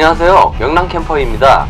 안녕하세요. 명랑 캠퍼입니다.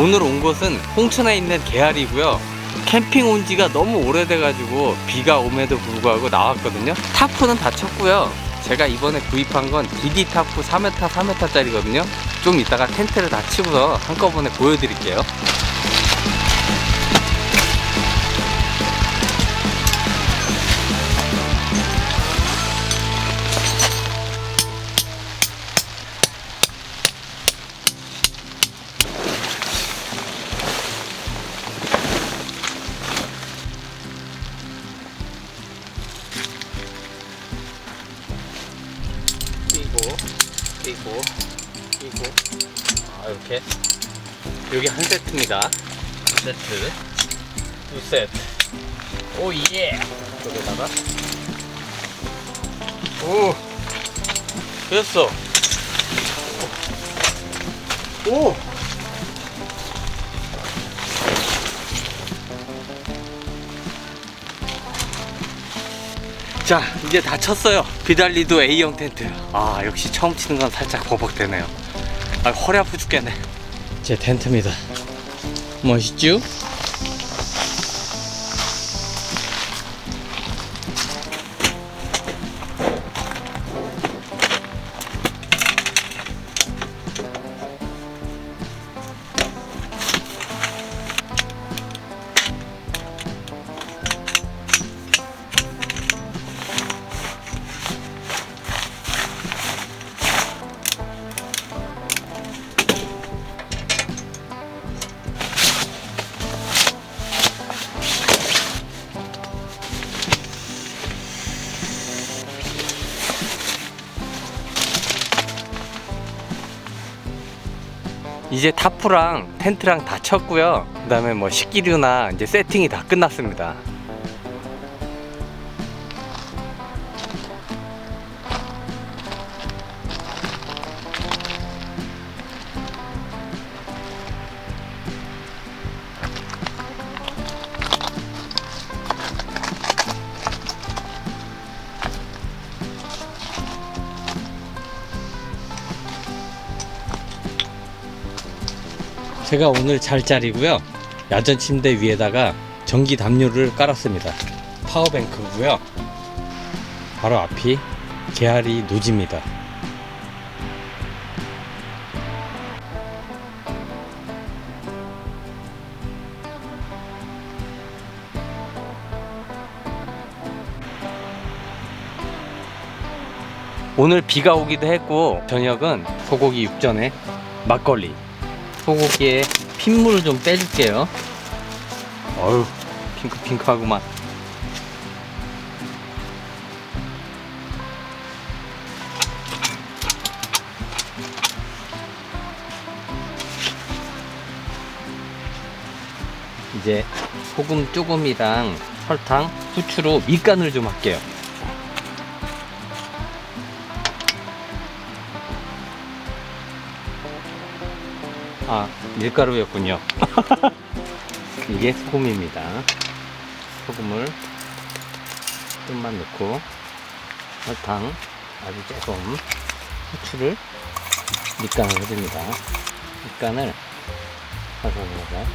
오늘 온 곳은 홍천에 있는 개알이고요. 캠핑 온 지가 너무 오래돼가지고 비가 오에도 불구하고 나왔거든요. 타프는 다 쳤고요. 제가 이번에 구입한 건 DD 타프 3m 3m짜리거든요. 좀 이따가 텐트를 다 치고서 한꺼번에 보여드릴게요. 세트. 두 세트. 오예. 여기다가. 오. 됐어. 오. 자 이제 다 쳤어요. 비달리도 A형 텐트. 아 역시 처음 치는 건 살짝 버벅대네요. 아 허리 아프 죽겠네. 제 텐트입니다 멋있죠? 이제 타프랑 텐트랑 다 쳤고요. 그다음에 뭐 식기류나 이제 세팅이 다 끝났습니다. 제가 오늘 잘 자리고요. 야전 침대 위에다가 전기 담요를 깔았습니다. 파워뱅크고요. 바로 앞이 개아리 노지입니다. 오늘 비가 오기도 했고 저녁은 소고기 육전에 막걸리 소고기에 핏물을 좀 빼줄게요. 어휴 핑크핑크하구만. 이제 소금 조금이랑 설탕, 후추로 밑간을 좀 할게요. 밀가루였군요. 이게 소금입니다. 소금을 좀만 넣고 설탕 아주 조금 후추를 밑간을 해줍니다. 밑간을 하자마자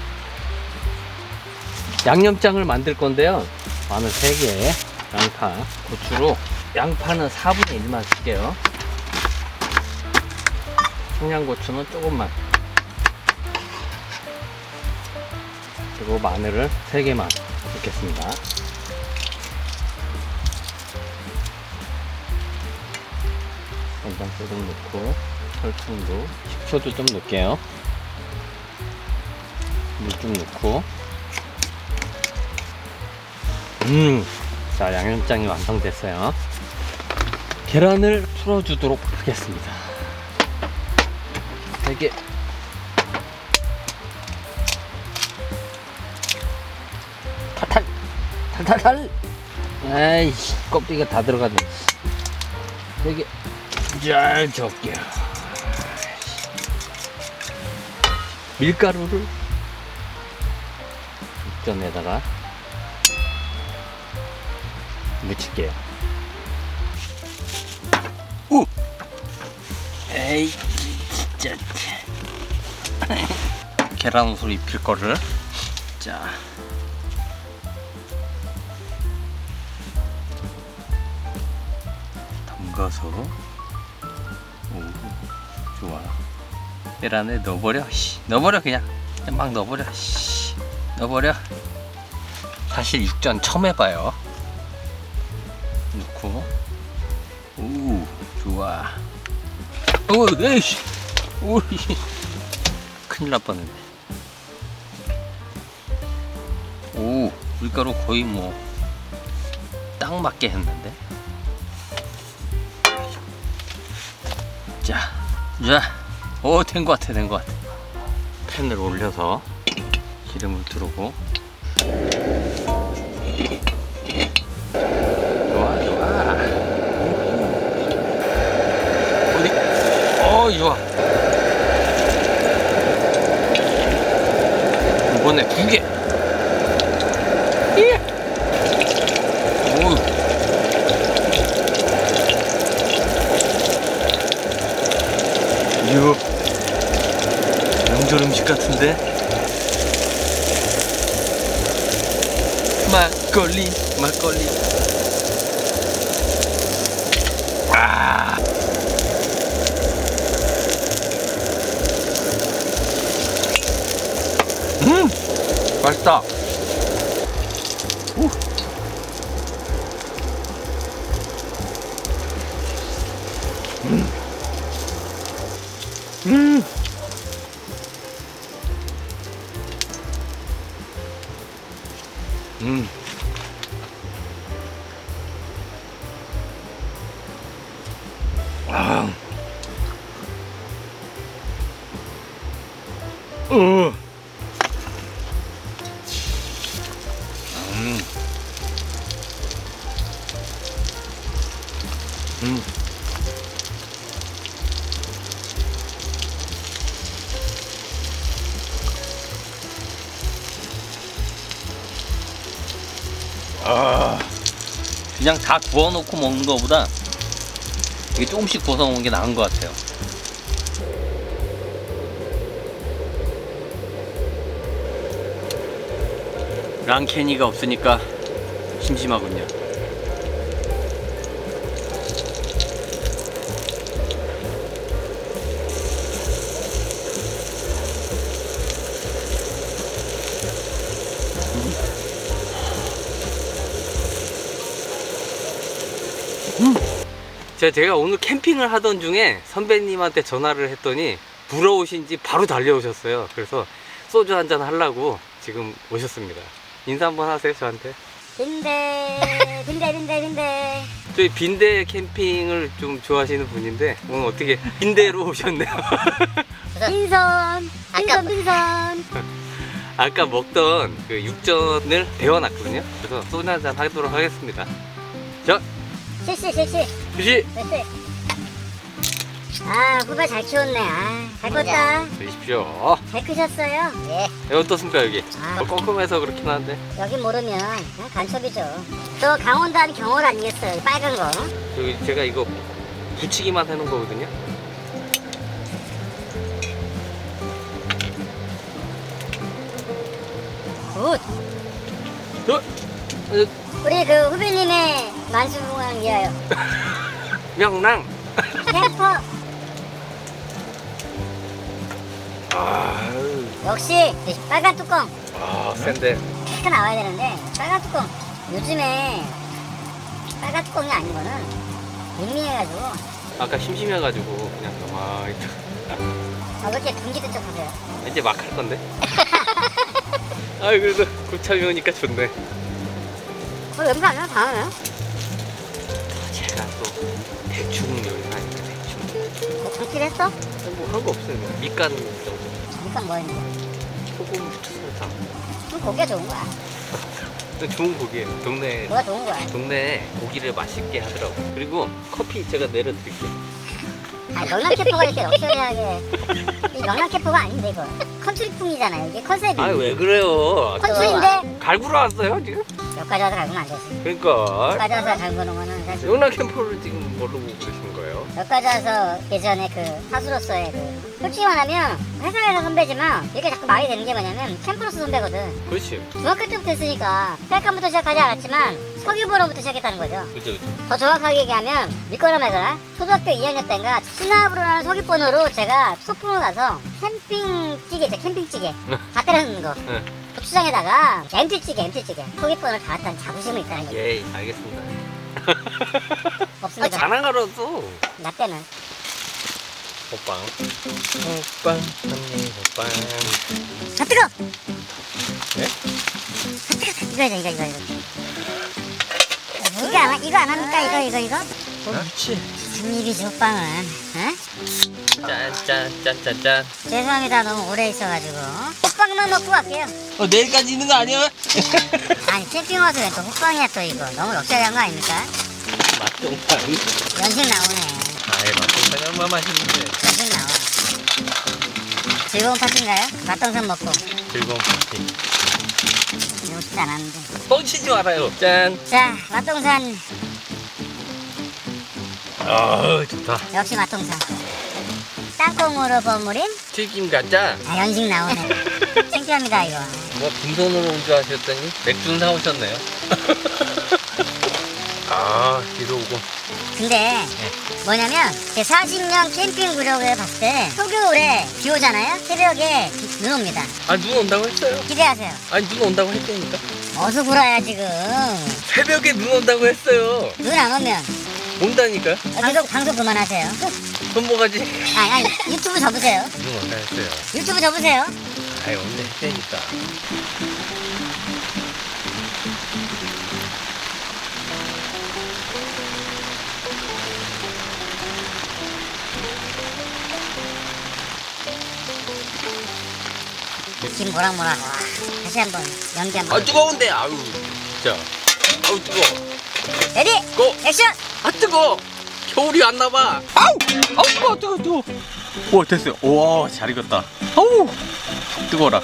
양념장을 만들 건데요. 마늘 3개, 양파, 고추로 양파는 4분의 1만 쓸게요. 청양고추는 조금만. 그리고 마늘을 3개만 넣겠습니다. 간장 조금 넣고 설탕도 식초도 좀 넣을게요. 물 좀 넣고 음, 자 양념장이 완성됐어요. 계란을 풀어주도록 하겠습니다. 되게 탈탈탈. 아이씨 껍데기가 다 들어가네. 되게 잘 적게요. 밀가루를 육전에다가 묻힐게요. 오! 에이, 진짜. 계란 옷을 입힐 거를. 자. 담가서. 오, 좋아. 계란에 넣어버려. 씨. 넣어버려, 그냥. 막 넣어버려. 씨. 넣어버려. 사실 육전 처음 해봐요. 넣고 오 좋아 오 에이씨 오 큰일 날 뻔했네 오 밀가루 거의 뭐 딱 맞게 했는데 자, 자, 오, 된 것 같아, 된 것 같아. 팬을 올려서 기름을 두르고. 좋아 좋아 어디 어 좋아 이번에 두 개 예. 오 이거 명절 음식 같은데? 막걸리 막걸리. 아. 음! 맛있다 음. 아. 그냥 다 구워놓고 먹는 거보다 이게 조금씩 구워서 먹는 게 나은 것 같아요. 랑캐니가 없으니까 심심하군요. 제가 오늘 캠핑을 하던 중에 선배님한테 전화를 했더니 부러우신지 바로 달려오셨어요. 그래서 소주 한잔 하려고 지금 오셨습니다. 인사 한번 하세요, 저한테. 빈대 빈대 빈대 빈대 저희 빈대 캠핑을 좀 좋아하시는 분인데 오늘 어떻게 빈대로 오셨네요. 빈선 빈선 빈선 아까 먹던 그 육전을 데워놨거든요. 그래서 소주 한잔 하도록 하겠습니다. 자, 실시 실시. 주시. 실시. 아 후배 잘 키웠네. 아잘 컸다. 드십시오. 잘 크셨어요? 예. 네, 어떻습니까 여기? 아. 어, 꼼꼼해서 그렇긴 한데. 여기 모르면 그냥 간첩이죠. 또 강원도 한 경월 아니겠어요 빨간 거? 여기 제가 이거 붙이기만 해놓은 거거든요. 굿. 어? 어, 우리 그 후배님의 만수무강 위하여 명랑. 캠퍼 아, 역시 빨간 뚜껑 아 센데. 가 나와야 되는데 빨간 뚜껑 요즘에 빨간 뚜껑이 아닌 거는 밍밍해가지고 아까 심심해가지고 그냥 와 아, 왜 이렇게 금지 끈적하세요? 이제 막 할 건데. 아 그래도 고참이 오니까 좋네. 어, 연습 안 해요? 다 하나요? 대충 요리는 아니까 대충. 뭐 장치를 했어? 뭐 한 거 없어요. 그냥 밑간 정도. 잠깐 뭐 했는데? 소금, 설탕. 그럼 고기가 좋은 거야. 근데 좋은 고기예요. 동네 뭐가 좋은 거야? 동네 고기를 맛있게 하더라고. 그리고 커피 제가 내려 드릴게요. 아, 명랑 캠퍼가 이렇게 럭셔리하게. 이 명랑 캠퍼가 아닌데, 이거. 컨트리풍이잖아요. 이게 컨셉이. 아 왜 그래요? 컨트리인데? 갈구러 왔어요 지금? 여기까지 와서 갈구면 안 되지. 그러니까 여기까지 와서 갈구는 거는 사실. 영락 캠프를 지금 모르고 그러신 거예요? 여기까지 와서 예전에 그 사수로서의 그. 솔직히 말하면 회사에서 선배지만 이렇게 자꾸 말이 되는 게 뭐냐면 캠프로서 선배거든. 그렇지. 중학교 때부터 했으니까 셀카부터 시작하지 않았지만 석유보로부터 시작했다는 거죠. 그죠 그죠. 더 정확하게 얘기하면 믿거나 말거나 초등학교 2학년 때인가 신압으로라는 석유번호로 제가 소풍을 가서 캠핑찌개 있죠 캠핑찌개 다 때리는 거 네. 고추장에다가 MT찌개 MT찌개 석유번호를 달았다는 자부심이 있다는 거죠 예 알겠습니다. 아 없습니다 자랑하러도 나 때는 호빵. 호빵 언니 호빵. 아 뜨거! 네? 아 뜨거 이거 이거 이거 이거 이거 안, 하- 이거 안 합니까 이거 이거 이거 그렇지. 무슨 일이지 호빵은 어? 짠짠짠짠짠. 죄송합니다 너무 오래 있어가지고 호빵만 먹고 갈게요 어 내일까지 있는 거 아니야? 아니 캠핑 와서 왜 또 호빵이야 또 이거 너무 럭셔리한 거 아닙니까? 맛동산. 연식 나오네 아이 맛동산이 얼마 맛있는데. 연식 나와 즐거운 파티인가요? 맛동산 먹고 즐거운 파티. 이러고 싶지 않았는데 뻥치지 말아요. 짠. 자 맛동산 아 좋다. 역시 맛동산 땅콩으로 버무린 튀김 가자. 아 연식 나오네 창피합니다 이거 뭐 빈손으로 온 줄 아셨더니 맥주는 사오셨네요. 아 비도 오고. 근데 뭐냐면 제 40년 캠핑 구력을 봤을 때 초겨울에 비 오잖아요 새벽에 비- 눈 옵니다 아 눈 온다고 했어요. 기대하세요 아니 눈 온다고 했다니까. 어서 굴어야 지금 새벽에 눈 온다고 했어요. 눈 안 오면 온다니까요. 방송 방송 그만하세요 손모가지. 아니 아니 유튜브 접으세요 눈 온다 했어요. 유튜브 접으세요 아이 온다 했다니까. 김 모락모락 와, 다시 한번 연기 아 한번 뜨거운데 아우 진짜. 아우 뜨거. 레디 고. 액션 아 뜨거. 겨울이 왔나 봐. 아우 아우 뜨거 뜨거 뜨거. 와 됐어요. 와잘 익었다. 아우 뜨거워라.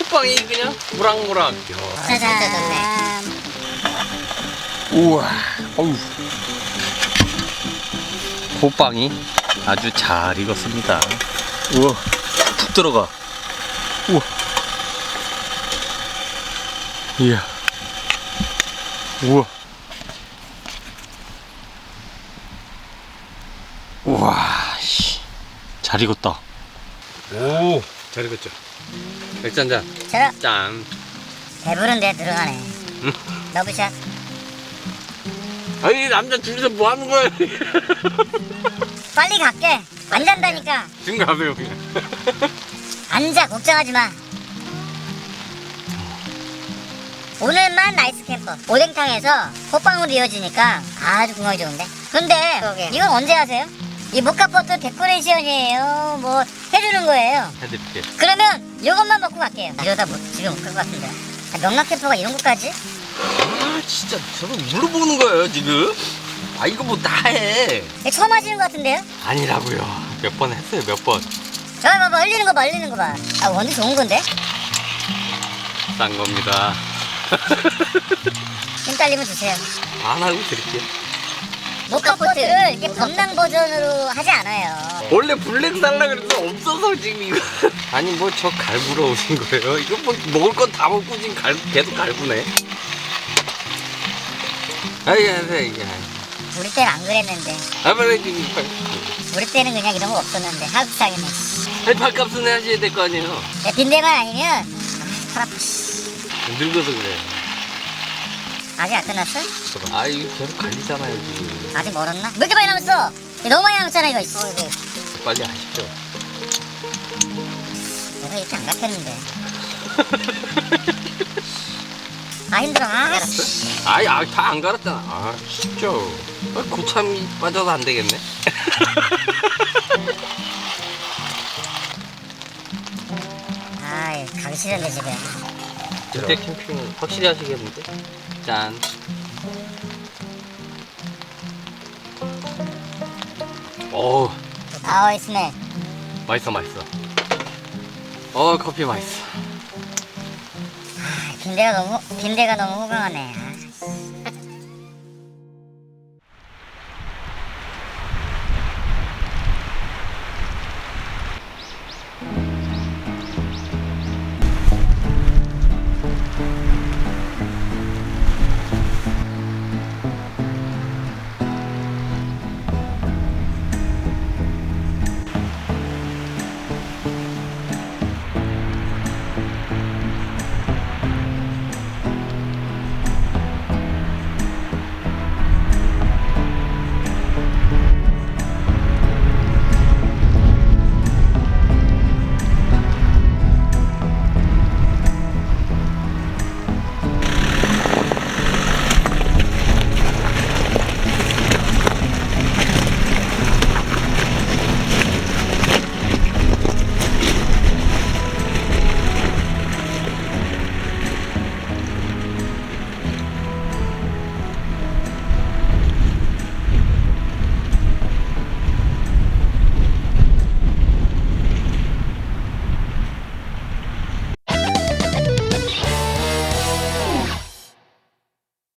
호빵이 그냥 무락무락. 야. 짜잔 우와, 어우. 호빵이 아주 잘 익었습니다. 우와, 푹 들어가. 우와. 이야. 우와. 우와, 씨. 잘 익었다. 오, 잘 익었죠. 맥주 한 잔. 저런 짠. 배부른데 들어가네 러브샷 아니 남자 둘이서 뭐 하는 거야? 빨리 갈게. 안 잔다니까. 지금 가세요 그냥. 앉아 걱정하지 마. 오늘만 나이스 캠퍼. 오뎅탕에서 호빵으로 이어지니까 아주 궁합이 좋은데. 근데 이건 언제 하세요? 이 모카포트 데코레이션이에요. 뭐 해주는 거예요. 해드릴게. 그러면 이것만 먹고 갈게요. 이러다 뭐 집에 못 갈 것 같은데. 아, 명락 캠퍼가 이런 것까지? 아 진짜 저도 물어보는 거예요 지금. 아 이거 뭐 다 해. 이거 처음 하시는 것 같은데요? 아니라고요. 몇 번 했어요 몇 번. 저 봐봐 흘리는 거 봐, 흘리는 거 봐. 아 원두 좋은 건데? 싼 겁니다. 힘 딸리면 주세요. 안 하고 드릴게요. 모카포트를 이렇게 범랑 버전으로 하지 않아요. 원래 블랙 살라 그래서 없어서 지금 이거. 아니 뭐 저 갈구러 오신 거예요? 이거 뭐 먹을 건 다 먹고 지금 갈 계속 갈구네. 아이 안돼 이게. 우리 때는 안 그랬는데. 아 빨리. 우리 때는 그냥 이런 거 없었는데. 아니 밥값은 해야지 될거 아니에요. 야, 빈대만 아니면 아, 팔 아파. 씨. 늙어서 그래. 아직 안 끝났어? 아 이거 계속 갈리잖아요 지금. 아직 멀었나? 왜 이렇게 많이 남았어? 너무 많이 남았잖아 이거. 어, 이거. 빨리 하시죠. 내가 이렇게 안 같았는데. 아 힘들어. 아, 알았어. 아이 아, 다 안 갈았잖아. 아 쉽죠. 아, 고참이 빠져도 안 되겠네. 아이 가기 싫은데 집에. 그때 캠핑 확실히 하시겠는데? 짠. 오 아우 있네. 맛있어 맛있어. 어 커피 맛있어. 빈대가 너무 빈대가 너무 호강하네.